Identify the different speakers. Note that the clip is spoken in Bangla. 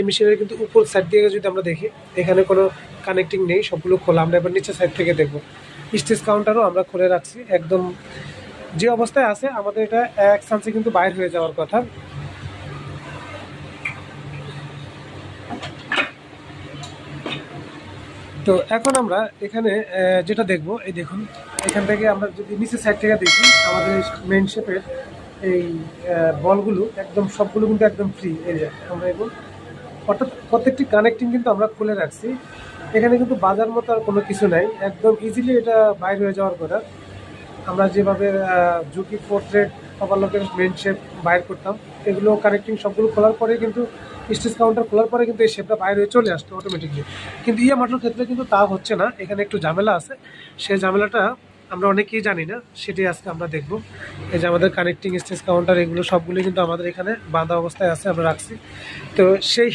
Speaker 1: এই মেশিনের কিন্তু উপর সাইড দিয়ে যদি আমরা দেখি, এখানে কোনো কানেক্টিং নেই, সবগুলো খোলা। আমরা এবার নিচের সাইড থেকে দেখব। স্টেজ কাউন্টারও আমরা খুলে রাখছি। একদম যে অবস্থায় আছে, আমাদের এটা এক চান্সে কিন্তু বাইর হয়ে যাওয়ার কথা। তো এখন আমরা এখানে যেটা দেখব, এই দেখুন, এখান থেকে আমরা যদি নিচের সাইড থেকে দেখি, আমাদের মেন শেপের এই বলগুলো একদম সবগুলো কিন্তু একদম ফ্রি এই আমরা এখন অর্থাৎ প্রত্যেকটি কানেক্টিং কিন্তু আমরা খুলে রাখছি। এখানে কিন্তু বাজার মতো আর কোনো কিছু নাই। একদম ইজিলি এটা বাইর হয়ে যাওয়ার কথা। আমরা যেভাবে ঝুঁকি পোর্ট্রেট ওভারলকের মেন শেপ বাইর করতাম, এগুলো কানেক্টিং সবগুলো খোলার পরে কিন্তু স্টেজ কাউন্টার খোলার পরে কিন্তু এই শেপটা বাইরে হয়ে চলে আসতো অটোমেটিকলি কিন্তু ইয়ে মাটোর ক্ষেত্রে কিন্তু তা হচ্ছে না। এখানে একটু ঝামেলা আছে। সেই ঝামেলাটা আমরা অনেকেই জানি না। সেটাই আজকে আমরা দেখব। এই যে আমাদের কানেক্টিং স্টেজ কাউন্টার এগুলো সবগুলো কিন্তু আমাদের এখানে বাঁধা অবস্থায় আছে, আমরা রাখছি। তো সেই